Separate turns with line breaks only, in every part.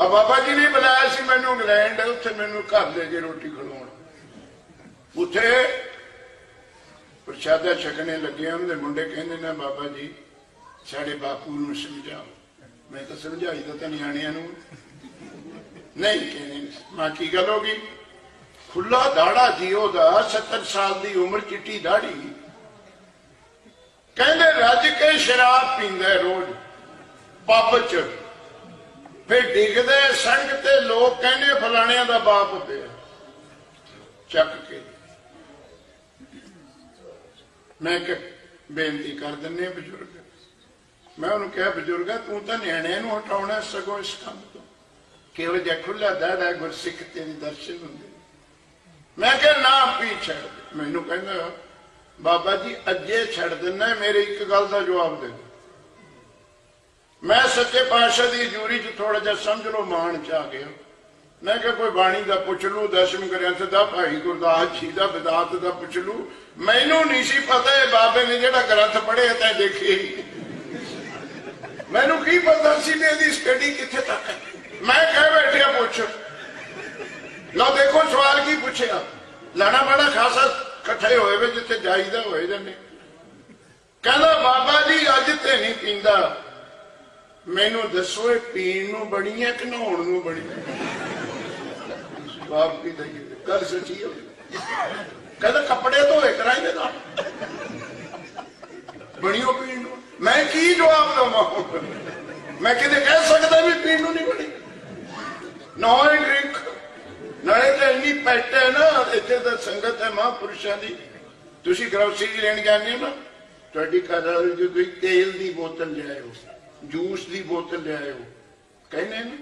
ਆ ਬਾਬਾ ਜੀ ਨੇ ਬੁਲਾਇਆ ਸੀ ਮੈਨੂੰ ਇੰਗਲੈਂਡ, ਉੱਥੇ ਮੈਨੂੰ ਘਰ ਲੈ ਕੇ ਰੋਟੀ ਖਵਾਉਣ। ਉੱਥੇ ਪ੍ਰਸ਼ਾਦਾ ਛਕਣੇ ਲੱਗੇ ਉਹਦੇ ਮੁੰਡੇ ਕਹਿੰਦੇ ਨੇ, ਬਾਬਾ ਜੀ, ਸਾਡੇ ਬਾਪੂ ਨੂੰ ਸਮਝਾਓ। ਮੈਂ ਤਾਂ ਸਮਝਾਈ ਤਾਂ ਨਿਆਣਿਆਂ ਨੂੰ। ਨਹੀਂ ਕਹਿੰਦੇ ਮਾਂ, ਕੀ ਗੱਲ ਹੋ ਗਈ? ਖੁੱਲਾ ਦਾੜਾ ਜੀ ਉਹਦਾ 70 ਸਾਲ ਦੀ ਉਮਰ, ਚਿੱਟੀ ਦਾੜੀ ਕਹਿੰਦੇ, ਰੱਜ ਕੇ ਸ਼ਰਾਬ ਪੀਂਦਾ ਰੋਜ਼, ਪੱਬ ਚ। ਫਿਰ ਡਿੱਗਦੇ ਸੰਗ ਤੇ ਲੋਕ ਕਹਿੰਦੇ ਫਲਾਣਿਆਂ ਦਾ ਬਾਪ ਪਿਆ। ਚੱਕ ਕੇ। ਮੈਂ ਕਿ ਬੇਨਤੀ ਕਰ ਦਿੰਨੇ ਬਜ਼ੁਰਗ। ਮੈਂ ਉਹਨੂੰ ਕਿਹਾ, ਬਜ਼ੁਰਗਾ, ਤੂੰ ਤਾਂ ਨਿਆਣਿਆਂ ਨੂੰ ਹਟਾਉਣਾ ਸਗੋਂ ਇਸ ਕੰਮ ਤੋਂ। ਕਿਹੋ ਜਿਹਾ ਖੁੱਲਾ ਦਾੜਾ ਗੁਰਸਿੱਖ ਤੇਰੀ ਦਰਸ਼ਨ ਹੁੰਦੇ ਮੈਂ ਕਿਹਾ, ਨਾ ਪੀ ਛੱਡ ਦੇ। ਮੈਨੂੰ ਕਹਿੰਦਾ, ਬਾਬਾ ਜੀ ਅੱਜੇ ਛੱਡ ਦਿੰਨਾ ਮੇਰੀ ਇੱਕ ਗੱਲ ਦਾ ਜਵਾਬ ਦੇ ਦਿਓ ਮੈਂ ਸੱਚੇ ਪਾਤਸ਼ਾਹ ਦੀ ਜੂਰੀ 'ਚ ਥੋੜਾ ਜਿਹਾ ਸਮਝ ਲਓ, ਮਾਣ ਚ ਆ ਗਿਆ। ਮੈਂ ਕਿਹਾ, ਕੋਈ ਬਾਣੀ ਦਾ ਪੁੱਛ ਲੂ ਦਸ਼ਮ ਗ੍ਰੰਥ ਦਾ ਭਾਈ ਗੁਰਦਾਸ ਜੀ ਦਾ, ਵਿਦਾਤ ਦਾ ਪੁੱਛ ਲੂ ਮੈਨੂੰ ਨਹੀਂ ਸੀ ਪਤਾ ਇਹ ਬਾਬੇ ਨੇ ਜਿਹੜਾ ਗ੍ਰੰਥ ਪੜ੍ਹਿਆ ਤਾਂ ਦੇਖੇ ਮੈਨੂੰ ਕੀ ਪਤਾ ਸੀ ਵੀ ਇਹਦੀ ਸਟੱਡੀ ਕਿੱਥੇ ਤੱਕ ਹੈ? ਮੈਂ ਕਹਿ ਬੈਠਿਆ, ਪੁੱਛ। ਲਓ ਦੇਖੋ, ਸਵਾਲ ਕੀ ਪੁੱਛਿਆ? ਲਾਣਾ ਬਾਣਾ ਖਾਸਾ ਇਕੱਠੇ ਹੋਏ ਵੇ, ਜਿੱਥੇ ਜਾਈਦਾ ਹੋਏ ਜਾਂਦੇ। ਕਹਿੰਦਾ, ਬਾਬਾ ਜੀ, ਅੱਜ ਤੇ ਨਹੀਂ ਪੀਂਦਾ। ਮੈਨੂੰ ਦੱਸੋ ਇਹ ਪੀਣ ਨੂੰ ਬਣੀ ਹੈ ਕਿ ਨਹਾਉਣ ਨੂੰ ਬਣੀ ਹੈ ਕੀ ਦਈਏ, ਗੱਲ ਸੱਚੀ ਹੋ ਕਹਿੰਦਾ ਕੱਪੜੇ ਧੋਏ ਕਰਾਂਗੇ ਤਾਂ। ਬਣੀ ਪੀਣ ਨੂੰ। ਮੈਂ ਕੀ ਜਵਾਬ ਦਵਾਂ? ਮੈਂ ਕਿਤੇ ਕਹਿ ਸਕਦਾ ਵੀ ਪੀਣ ਨੂੰ ਨਹੀਂ ਬਣੀ। ਨੋ ਡਰਿੰਕ ਨਾਲੇ ਤਾਂ ਇੰਨੀ ਪੈਟ ਹੈ ਨਾ, ਇੱਥੇ ਤਾਂ ਸੰਗਤ ਹੈ ਮਹਾਂਪੁਰਸ਼ਾਂ ਦੀ। ਤੁਸੀਂ ਗਰੋਸਰੀ ਲੈਣ ਜਾਂਦੇ ਹੋ ਨਾ, ਤੁਹਾਡੀ ਘਰ ਵਾਲੀ ਜੋ ਤੁਸੀਂ ਤੇਲ ਦੀ ਬੋਤਲ ਲਿਆਇਓ ਜੂਸ ਦੀ ਬੋਤਲ ਲਿਆਇਓ ਕਹਿੰਦੇ ਨੇ?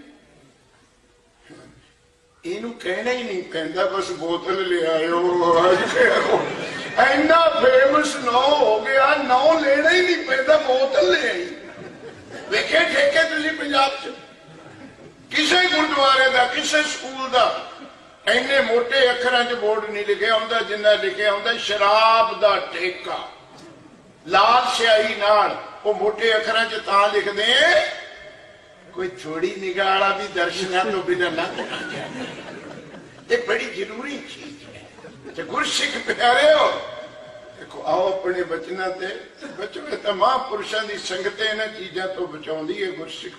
ਇਹਨੂੰ ਕਹਿਣਾ ਹੀ ਨਹੀਂ ਪੈਂਦਾ ਬਸ ਬੋਤਲ ਲਿਆਇਓ ਇੰਨਾ ਫੇਮਸ ਨੋ ਹੋ ਗਿਆ ਨੋ ਲੈਣਾ ਹੀ ਨਹੀਂ ਪੈਂਦਾ, ਬੋਤਲ ਲੈ ਆਈ। ਵੇਖੇ ਠੇਕੇ ਤੁਸੀਂ ਪੰਜਾਬ 'ਚ? ਕਿਸੇ ਗੁਰਦੁਆਰੇ ਦਾ, ਕਿਸੇ ਸਕੂਲ ਦਾ ਇੰਨੇ ਮੋٹے ਅੱਖਰਾਂ 'ਚ ਬੋਰਡ ਨਹੀਂ ਲਿਖਿਆ ਹੁੰਦਾ, ਜਿੰਨਾ ਲਿਖਿਆ ਹੁੰਦਾ ਸ਼ਰਾਬ ਦਾ ਠੇਕਾ। ਲਾਲ ਸਿਆਹੀ ਨਾਲ, ਉਹ ਮੋٹے ਅੱਖਰਾਂ 'ਚ ਤਾਂ ਲਿਖਦੇ, ਕੋਈ ਥੋੜੀ ਨਿਗਾਹ ਵਾਲਾ ਵੀ ਦਰਸ਼ਨਾਂ ਤੋਂ ਬਿਨਾਂ ਲੰਘ ਨਾ ਇਹ ਬੜੀ ਜ਼ਰੂਰੀ ਚੀਜ਼ ਹੈ। ਤੇ ਗੁਰਸਿੱਖ ਪਿਆਰਿਓ, ਦੇਖੋ, ਆਓ ਆਪਣੇ ਬਚਨਾਂ ਤੇ। ਬਚੋ ਇਹ ਤਾਂ ਮਹਾਂਪੁਰਸ਼ਾਂ ਦੀ ਸੰਗਤ ਇਹਨਾਂ ਚੀਜ਼ਾਂ ਤੋਂ ਬਚਾਉਂਦੀ ਹੈ ਗੁਰਸਿੱਖ